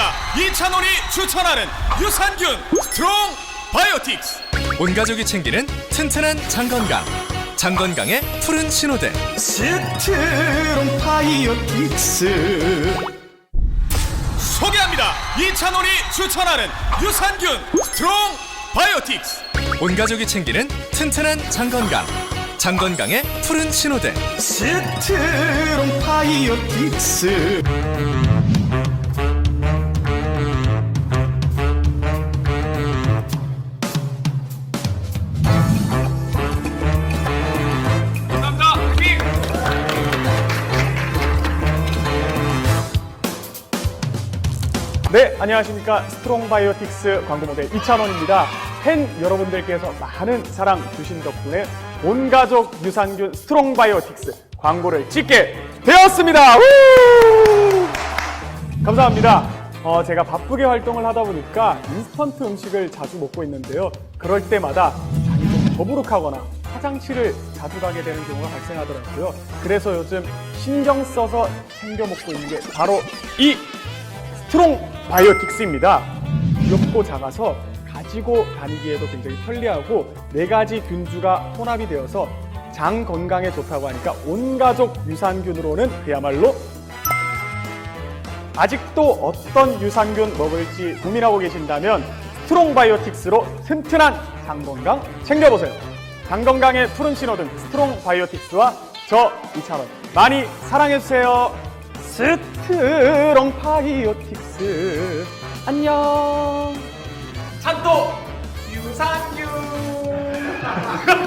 소개합니다. 이찬원이 추천하는 유산균 스트롱 바이오틱스. 온 가족이 챙기는 튼튼한 장건강 장건강의 푸른 신호등 스트롱 파이오틱스 소개합니다. 이찬원이 추천하는 유산균 스트롱 바이오틱스. 온 가족이 챙기는 튼튼한 장건강 장건강의 푸른 신호등 스트롱 파이오틱스 네, 안녕하십니까. 스트롱 바이오틱스 광고 모델 이찬원입니다. 팬 여러분들께서 많은 사랑 주신 덕분에 온 가족 유산균 스트롱 바이오틱스 광고를 찍게 되었습니다. 우! 감사합니다. 어, 제가 바쁘게 활동을 하다 보니까 인스턴트 음식을 자주 먹고 있는데요. 그럴 때마다 장이 좀 더부룩하거나 화장실을 자주 가게 되는 경우가 발생하더라고요. 그래서 요즘 신경 써서 챙겨 먹고 있는 게 바로 이 스트롱 바이오틱스입니다. 귀엽고 작아서 가지고 다니기에도 굉장히 편리하고 네 가지 균주가 혼합이 되어서 장 건강에 좋다고 하니까 온 가족 유산균으로는 그야말로 아직도 어떤 유산균 먹을지 고민하고 계신다면 스트롱 바이오틱스로 튼튼한 장 건강 챙겨보세요. 장 건강의 푸른 신호등 스트롱 바이오틱스와 저 이찬원 많이 사랑해주세요. 스트롱 바이오틱스 안녕. 찬또 유산균.